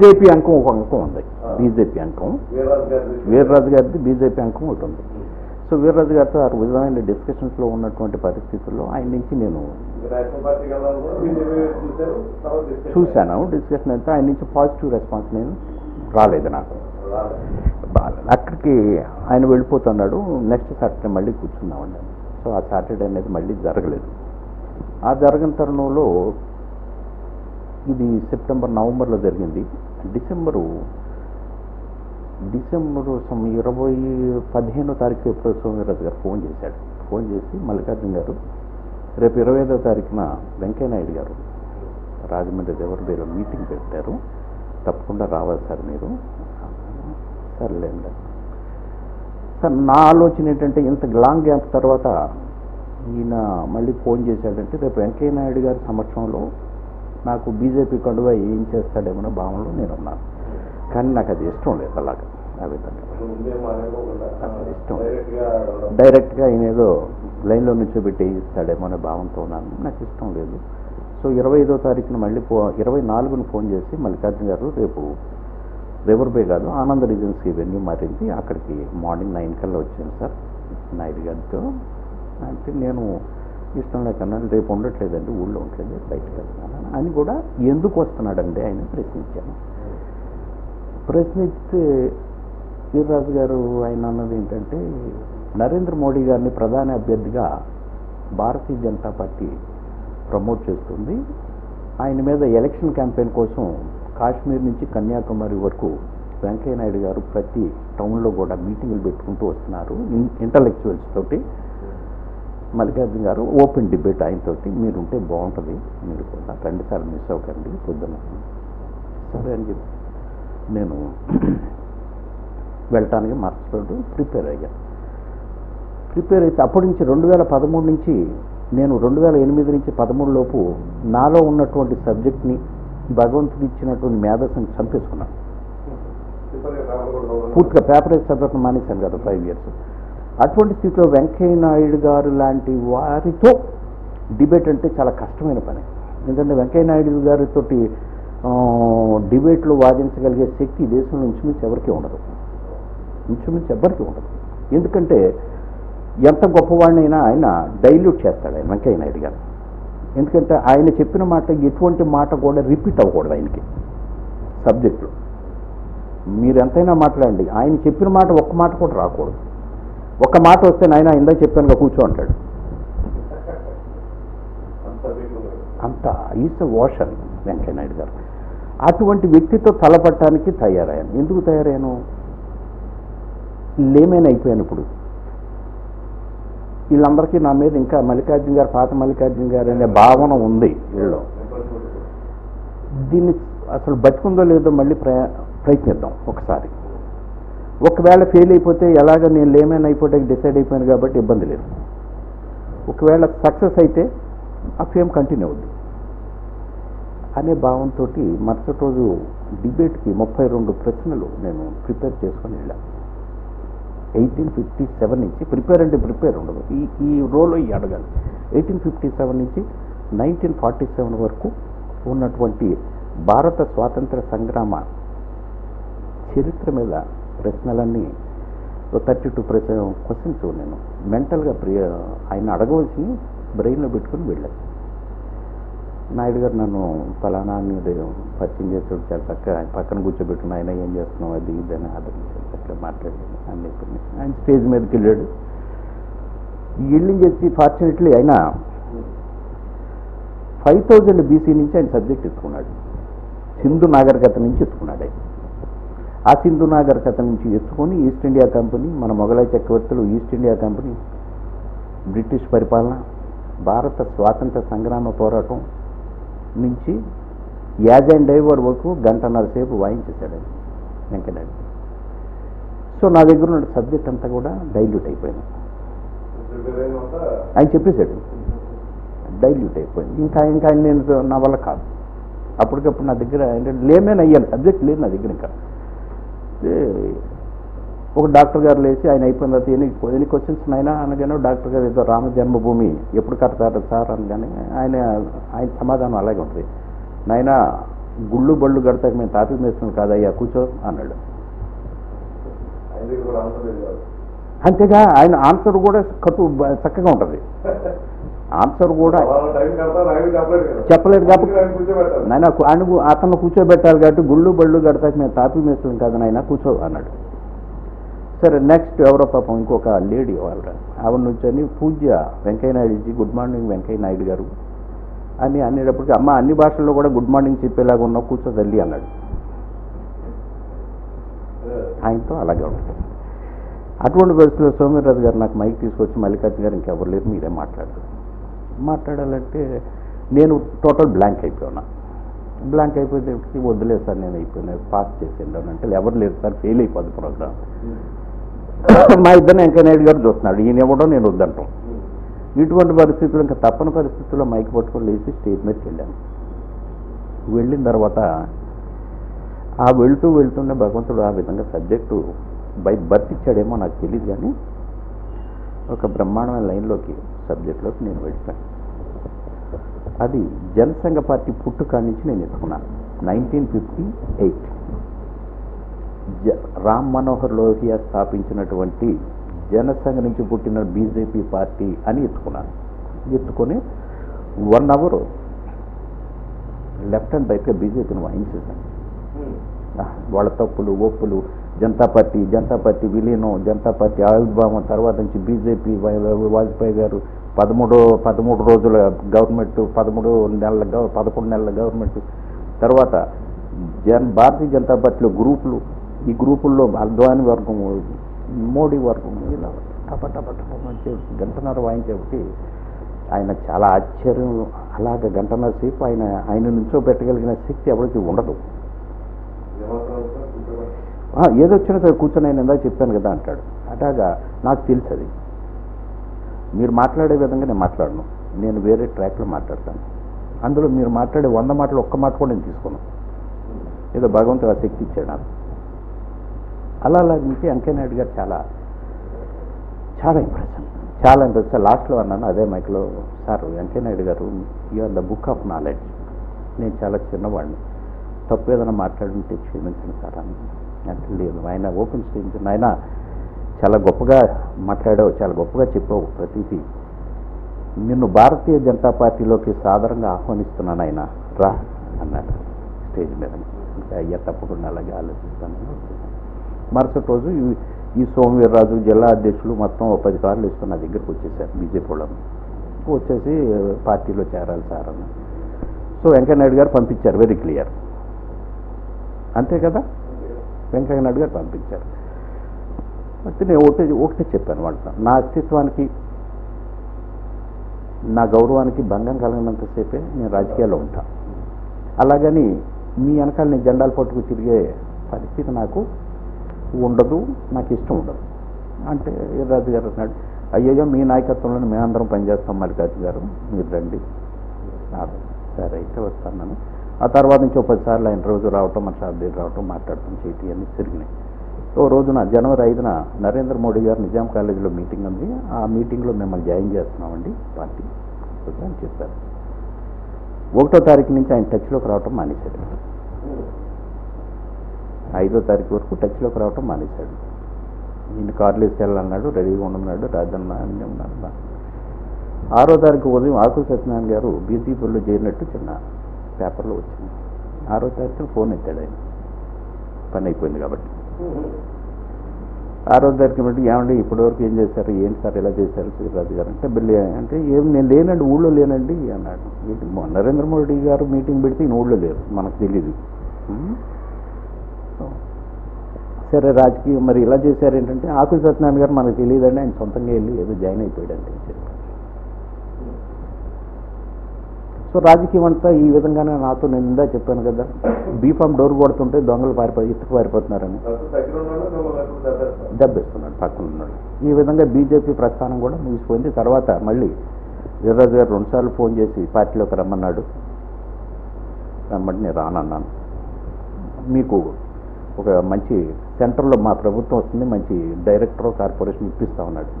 BJP అంకం ఒక అంకం ఉంది. BJP అంకం. వీర్రాజు గారిది బీజేపీ అంకం ఒకటి ఉంది. సో వీర్రాజు గారితో ఆ విధమైన డిస్కషన్స్లో ఉన్నటువంటి పరిస్థితుల్లో ఆయన నుంచి నేను చూశాను. డిస్కషన్ అయితే ఆయన నుంచి పాజిటివ్ రెస్పాన్స్ నేను రాలేదు నాకు. అక్కడికి ఆయన వెళ్ళిపోతున్నాడు. నెక్స్ట్ సాటర్డే మళ్ళీ కూర్చున్నామండి సో ఆ సాటర్డే అనేది మళ్ళీ జరగలేదు. ఆ జరగని తరుణంలో ఇది సెప్టెంబర్ నవంబర్లో జరిగింది. డిసెంబరు డిసెంబరు సమ్ ఇరవై పదిహేనో తారీఖు ఎప్పుడో సోమవీరాజు గారు ఫోన్ చేశాడు. ఫోన్ చేసి మల్లికార్జున గారు రేపు ఇరవై ఐదో తారీఖున వెంకయ్యనాయుడు గారు రాజమండ్రి దేవరబేలో మీటింగ్ పెట్టారు. తప్పకుండా రావాలి సార్ మీరు. సర్లేండి. సార్ నా ఆలోచన ఏంటంటే ఇంత లాంగ్ గ్యాప్ తర్వాత ఈయన మళ్ళీ ఫోన్ చేశాడంటే రేపు వెంకయ్య నాయుడు గారి సమక్షంలో నాకు బీజేపీ కండువా ఏం చేస్తాడేమో భావనలో నేను ఉన్నాను కానీ నాకు అది ఇష్టం లేదు అలాగా ఆ విధంగా. అసలు ఇష్టం. డైరెక్ట్గా ఆయన ఏదో లైన్లో నుంచోబెట్టి ఇస్తాడేమో అనే భావంతో ఉన్నాను. నాకు ఇష్టం లేదు. సో ఇరవై ఐదో తారీఖున మళ్ళీ ఫో ఇరవై నాలుగున ఫోన్ చేసి మల్లికార్జున గారు రేపు రివర్ బే కాదు ఆనంద రిజెన్సీ వెన్యూ మారింది. అక్కడికి మార్నింగ్ నైన్ కల్లా వచ్చాను సార్. నాయుడు గారితో అంటే నేను ఇష్టం లేకన్నా రేపు ఉండట్లేదండి ఊళ్ళో ఉండట్లేదు బయటకు వెళ్తున్నాను అని కూడా ఎందుకు వస్తున్నాడండి ఆయన ప్రశ్నించాను ప్రశ్నిస్తే వీర్రాజు గారు ఆయన అన్నది ఏంటంటే నరేంద్ర మోడీ గారిని ప్రధాని అభ్యర్థిగా భారతీయ జనతా పార్టీ ప్రమోట్ చేస్తుంది. ఆయన మీద ఎలక్షన్ క్యాంపెయిన్ కోసం కాశ్మీర్ నుంచి కన్యాకుమారి వరకు వెంకయ్య నాయుడు గారు ప్రతి టౌన్లో కూడా మీటింగులు పెట్టుకుంటూ వస్తున్నారు ఇంటలెక్చువల్స్ తోటి. మల్లికార్జున గారు ఓపెన్ డిబేట్ ఆయనతోటి మీరు ఉంటే బాగుంటుంది మీరు కూడా రెండు సార్లు మిస్ అవ్వకండి పొద్దున్న సరే అని చెప్పి నేను వెళ్ళటానికి మర్చిపోయాడు ప్రిపేర్ అయ్యాను ప్రిపేర్ అయితే అప్పటి నుంచి రెండు వేల పదమూడు నుంచి నేను రెండు వేల ఎనిమిది నుంచి పదమూడు లోపు నాలో ఉన్నటువంటి సబ్జెక్ట్ని భగవంతుడు ఇచ్చినటువంటి మేధస్సుని చంపేసుకున్నాను పేపర్. పూర్తిగా పేపరైజ్ చదవటం మానేశాను కదా ఫైవ్ ఇయర్స్ అటువంటి స్థితిలో వెంకయ్య నాయుడు గారు లాంటి వారితో డిబేట్ అంటే చాలా కష్టమైన పని. ఎందుకంటే వెంకయ్య నాయుడు గారితో డిబేట్లో వాదించగలిగే శక్తి దేశంలో ఇంచుమించు ఎవరికీ ఉండదు. ఇంచుమించు ఎవరికీ ఉండదు. ఎందుకంటే ఎంత గొప్పవాడినైనా ఆయన డైల్యూట్ చేస్తాడు ఆయన వెంకయ్య నాయుడు గారు. ఎందుకంటే ఆయన చెప్పిన మాట ఎటువంటి మాట కూడా రిపీట్ అవ్వకూడదు ఆయనకి. సబ్జెక్టులో మీరు ఎంతైనా మాట్లాడండి. ఆయన చెప్పిన మాట ఒక్క మాట కూడా రాకూడదు. ఒక్క మాట వస్తే నాయన ఇందా చెప్పానుగా కూర్చో అంటాడు. అంత ఈస్ ఓషన్ వెంకయ్య నాయుడు గారు. అటువంటి వ్యక్తితో తలపట్టడానికి తయారయ్యాను. ఎందుకు తయారయ్యాను? లేమేన్ అయిపోయాను ఇప్పుడు వీళ్ళందరికీ నా మీద ఇంకా మల్లికార్జున గారు పాత మల్లికార్జున గారు అనే భావన ఉంది వీళ్ళు. దీన్ని అసలు బతికుందో లేదో మళ్ళీ ప్రయ ప్రయత్నిద్దాం ఒకసారి. ఒకవేళ ఫెయిల్ అయిపోతే ఎలాగ నేను లేమేన్ అయిపోతే డిసైడ్ అయిపోయాను కాబట్టి ఇబ్బంది లేదు. ఒకవేళ సక్సెస్ అయితే ఆ ఫేమ్ కంటిన్యూ అవుద్ది. అనే భావంతో మరుసటి రోజు డిబేట్కి ముప్పై రెండు ప్రశ్నలు నేను ప్రిపేర్ చేసుకొని వెళ్ళాను ఎయిటీన్ ఫిఫ్టీ సెవెన్ నుంచి ప్రిపేర్ అంటే ప్రిపేర్ ఉండదు. ఈ ఈ రోలో ఈ అడగాలి. ఎయిటీన్ ఫిఫ్టీ సెవెన్ నుంచి నైన్టీన్ ఫార్టీ సెవెన్ వరకు ఉన్నటువంటి భారత స్వాతంత్ర సంగ్రామ చరిత్ర మీద ప్రశ్నలన్నీ థర్టీ టూ ప్రశ్న క్వశ్చన్స్ నేను. మెంటల్గా ప్రియ ఆయన అడగవలసి బ్రెయిన్లో పెట్టుకుని వెళ్ళాను. నాయుడు గారు నన్ను ఫలానా పరిచయం చేసాడు చాలా చక్కగా ఆయన పక్కన కూర్చోబెట్టుకుని ఆయన ఏం చేస్తున్నావు? అది ఇది అని చక్కగా మాట్లాడాడు. అన్ని కొన్ని ఆయన స్టేజ్ మీదకి వెళ్ళాడు. వెళ్ళి చేసి ఫార్చునేట్లీ ఆయన ఫైవ్ థౌజండ్ బీసీ నుంచి ఆయన సబ్జెక్ట్ ఎత్తుకున్నాడు. సింధు నాగరికత నుంచి ఎత్తుకున్నాడు ఆయన. ఆ సింధు కథ నుంచి ఎత్తుకొని ఈస్ట్ ఇండియా కంపెనీ మన మొఘలాయ చక్రవర్తులు ఈస్ట్ ఇండియా కంపెనీ బ్రిటిష్ పరిపాలన భారత స్వాతంత్ర సంగ్రామ పోరాటం నుంచి యాజ్ అండ్ డైవర్ వరకు గంటన్నర సేపు వాయించేశాడు ఆయన సో నా దగ్గర ఉన్న సబ్జెక్ట్ అంతా కూడా డైల్యూట్ అయిపోయింది. ఆయన చెప్పేశాడు డైల్యూట్ అయిపోయింది. ఇంకా ఇంకా నేను నా వల్ల కాదు. అప్పటికప్పుడు నా దగ్గర ఏంటంటే అయ్యాను సబ్జెక్ట్ లేదు నా దగ్గర ఇంకా. ఏ, ఒక డాక్టర్ గారు లేచి ఆయన అయిపోయిన తర్వాత ఎన్ని ఎన్ని క్వశ్చన్స్ అయినా అనగానే డాక్టర్ గారు ఏదో రామ జన్మభూమి ఎప్పుడు కడతారు సార్ అనగానే ఆయన ఆయన సమాధానం అలాగే ఉంటుంది. నాయన గుళ్ళు బళ్ళు గడతాక మేము తాపి మేస్తున్నాం కాదయ్యా కూర్చో అన్నాడు. అంతేగా ఆయన ఆన్సర్ కూడా కట్టు చక్కగా ఉంటుంది. ఆన్సర్ కూడా చెప్పలేదు కాబట్టి నాయన అతను కూర్చోబెట్టాలి కాబట్టి గుళ్ళు బళ్ళు గడతాక మేము తాపి మేస్తున్నాం కదా నాయన కూర్చో అన్నాడు. సరే నెక్స్ట్ ఎవరో పాపం ఇంకొక లేడీ వాళ్ళ ఆవిడ నుంచొని పూజ్య వెంకయ్య నాయుడుజీ గుడ్ మార్నింగ్ వెంకయ్య నాయుడు గారు అని అనేటప్పటికి అమ్మ అన్ని భాషల్లో కూడా గుడ్ మార్నింగ్ చెప్పేలాగా ఉన్నావు కూర్చో తల్లి అన్నాడు. ఆయనతో అలాగే ఉంటుంది అటువంటి పరిస్థితుల్లో సోమవీర్రాజు గారు నాకు మైక్ తీసుకొచ్చి మల్లికార్జున గారు ఇంకెవరు లేరు మీరే మాట్లాడరు. మాట్లాడాలంటే నేను టోటల్ బ్లాంక్ అయిపోయినా. బ్లాంక్ అయిపోయేటప్పటికి వద్దులేదు సార్ నేను అయిపోయినా పాస్ చేసేయండి అంటే ఎవరు లేరు సార్ ఫెయిల్ అయిపోద్ది ప్రోగ్రామ్. మా ఇద్దరిని వెంకయ్య నాయుడు గారు చూస్తున్నాడు ఈయన ఇవ్వడం నేను వద్దంటాం. ఇటువంటి పరిస్థితులు ఇంకా తప్పని పరిస్థితుల్లో మైక్ పట్టుకొని లేచి స్టేజ్ మీదకి వెళ్ళాను. వెళ్ళిన తర్వాత ఆ వెళ్తూ వెళ్తుండే భగవంతుడు ఆ విధంగా సబ్జెక్టు బై బర్త్ ఇచ్చాడేమో నాకు తెలియదు కానీ ఒక బ్రహ్మాండమైన లైన్లోకి సబ్జెక్ట్లోకి నేను వెళ్ళిపోయాను అది జనసంఘ పార్టీ పుట్టుక నుంచి నేను ఎత్తుకున్నాను nineteen fifty eight. Ram Manohar Lohia స్థాపించినటువంటి జనసంఘ నుంచి పుట్టిన బీజేపీ పార్టీ అని ఎత్తుకున్నాను ఎత్తుకొని వన్ అవర్ లెఫ్ట్ అండ్ రైట్గా బీజేపీని వాయించేశాను ఆ, వాళ్ళ తప్పులు ఒప్పులు జనతా పార్టీ జనతా పార్టీ విలీనం జనతా పార్టీ ఆవిర్భావం తర్వాత నుంచి బీజేపీ వాజ్పేయి గారు పదమూడు పదమూడు రోజుల గవర్నమెంట్ పదమూడు నెలల పదకొండు నెలల గవర్నమెంట్. తర్వాత జన్ భారతీయ జనతా పార్టీలో గ్రూపులు ఈ గ్రూపుల్లో అద్వాని వర్గం మోడీ వర్గం ఇలా టప టప వాయించే ఒకటి గంటన్నర ఆయన చాలా ఆశ్చర్యం. అలాగ గంటన్నర సేపు ఆయన ఆయన నుంచో పెట్టగలిగిన శక్తి ఎవరికి ఉండదు. ఏదొచ్చినా సరే కూర్చొని ఆయన ఇందాక చెప్పాను కదా అంటాడు. అటాగా నాకు తెలుసు అది మీరు మాట్లాడే విధంగా నేను మాట్లాడను. నేను వేరే ట్రాక్లో మాట్లాడతాను. అందులో మీరు మాట్లాడే వంద మాటలు ఒక్క మాట కూడా నేను తీసుకోను. ఏదో భగవంతుడు ఆ శక్తి ఇచ్చాడు నాకు. అలా అలా నుంచి వెంకయ్యనాయుడు గారు చాలా చాలా ఇంప్రెషన్ చాలా ఇంప్రెషన్ లాస్ట్లో అన్నాను అదే మైక్లో సార్ వెంకయ్య నాయుడు గారు are the book of knowledge నేను చాలా చిన్నవాడిని. తప్పు ఏదైనా మాట్లాడుంటే క్షమించండి సార్ అని అంటే లేదు ఆయన ఓపెన్ స్టేజ్ ఆయన చాలా గొప్పగా మాట్లాడావు చాలా గొప్పగా చెప్పావు ప్రతిదీ నిన్ను భారతీయ జనతా పార్టీలోకి సాధారణంగా ఆహ్వానిస్తున్నాను ఆయన రా అన్నాడు స్టేజ్ మీద. అయ్యా తప్పకుండా అలాగే ఆలోచిస్తాను. మరుసటి రోజు ఈ- ఈ సోమవీర్రాజు జిల్లా అధ్యక్షులు మొత్తం పది కార్లు ఇస్తున్న నా దగ్గరికి వచ్చేసారు బీజేపీ వాళ్ళని. వచ్చేసి పార్టీలో చేరాలి సార్ అని సో వెంకయ్యనాయుడు గారు పంపించారు వెరీ క్లియర్. అంతే కదా? వెంకయ్య నాయుడు గారు పంపించారు. అంటే నేను ఒకటే ఒకటే చెప్పాను వాళ్ళతో. నా అస్తిత్వానికి నా గౌరవానికి భంగం కలిగినంతసేపే నేను రాజకీయాల్లో ఉంటా. అలాగని మీ వెనకాల నేను జెండాలు పట్టుకు తిరిగే పరిస్థితి నాకు ఉండదు నాకు ఇష్టం ఉండదు. అంటే రాజు గారు అన్నాడు అయ్యయ్యో మీ నాయకత్వంలో మేమందరం పనిచేస్తాం రాజు గారు. మీరు రండి. సరే అయితే వస్తాను ఆ తర్వాత నుంచి ఒక పదిసార్లు ఆయన రోజు రావటం మన షాప్ దగ్గర రావటం మాట్లాడటం చేతి అన్నీ తిరిగినాయి. ఓ రోజున జనవరి ఐదున నరేంద్ర మోడీ గారు నిజాం కాలేజీలో మీటింగ్ ఉంది. ఆ మీటింగ్లో మిమ్మల్ని జాయిన్ చేస్తున్నామండి పార్టీ. ఓకే అని చెప్పారు. ఒకటో తారీఖు నుంచి ఆయన టచ్లోకి రావటం మానేశాడు. ఐదో తారీఖు వరకు టచ్లోకి రావటం మానేశాడు. నేను కార్లు వేసుకెళ్ళాలన్నాడు రెడీగా ఉండమన్నాడు రాజన్న అని ఉన్నాడు ఆరో తారీఖు ఉదయం ఆకు సత్యనారాయణ గారు బీజేపీలో చేరినట్టు చిన్న పేపర్లో వచ్చింది. ఆరో తారీఖున ఫోన్ ఎత్తాడు ఆయన. పని అయిపోయింది కాబట్టి. ఆరో తారీఖు బట్టి ఏమండి ఇప్పటివరకు ఏం చేశారు ఏంటి సార్ ఇలా చేశారు శ్రీరాజు గారు? అంటే బిల్లి అంటే ఏం నేను లేనండి ఊళ్ళో లేనండి అన్నాడు. నరేంద్ర మోడీ గారు మీటింగ్ పెడితే ఈయన ఊళ్ళో లేరు మనకు తెలియదు సరే రాజకీయం మరి ఇలా చేశారు ఏంటంటే ఆకుల సత్యనారాయణ గారు మనకు తెలియదండి ఆయన సొంతంగా వెళ్ళి ఏదో జాయిన్ అయిపోయాడంటే చెప్పారు. సో రాజకీయం అంతా ఈ విధంగానే నాతో నేను ఇందా చెప్పాను కదా. బీఫామ్ డోర్ కొడుతుంటే దొంగలు పారిపో ఇసుకు పారిపోతున్నారని. దెబ్బేస్తున్నాడు పక్కన ఉన్నాడు ఈ విధంగా బీజేపీ ప్రస్థానం కూడా ముగిసిపోయింది. తర్వాత మళ్ళీ వీర్రాజు గారు రెండుసార్లు ఫోన్ చేసి పార్టీలోకి రమ్మన్నాడు. రమ్మంటే నేను రానన్నాను. మీకు ఒక మంచి సెంటర్లో మా ప్రభుత్వం వస్తుంది మంచి డైరెక్టర్ కార్పొరేషన్ ఇప్పిస్తా ఉన్నాడు.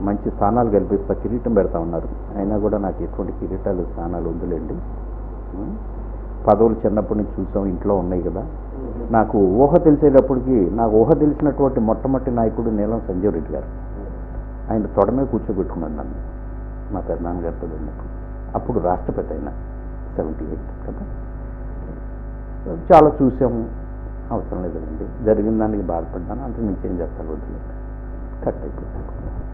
మంచి స్థానాలు కల్పిస్తా కిరీటం పెడతా ఉన్నారు. అయినా కూడా నాకు ఎటువంటి కిరీటాలు స్థానాలు వద్దులేండి. పదవులు చిన్నప్పటి నుంచి చూసాం ఇంట్లో ఉన్నాయి కదా. నాకు ఊహ తెలిసేటప్పటికి నాకు ఊహ తెలిసినటువంటి మొట్టమొదటి నాయకుడు నీలం సంజీవ్ రెడ్డి గారు. ఆయన తొడమే కూర్చోబెట్టుకున్నాను నన్ను మా పెద్దనాన్నగారితో వెళ్ళినప్పుడు. అప్పుడు రాష్ట్రపతి అయిన సెవెంటీ ఎయిట్ కదా. చాలా చూసాము. అవసరం లేదండి జరిగిన దానికి బాధపడ్డాను. అంటే నేను చేంజ్ చేస్తాను వదిలేదు కట్ అయిపోయింది.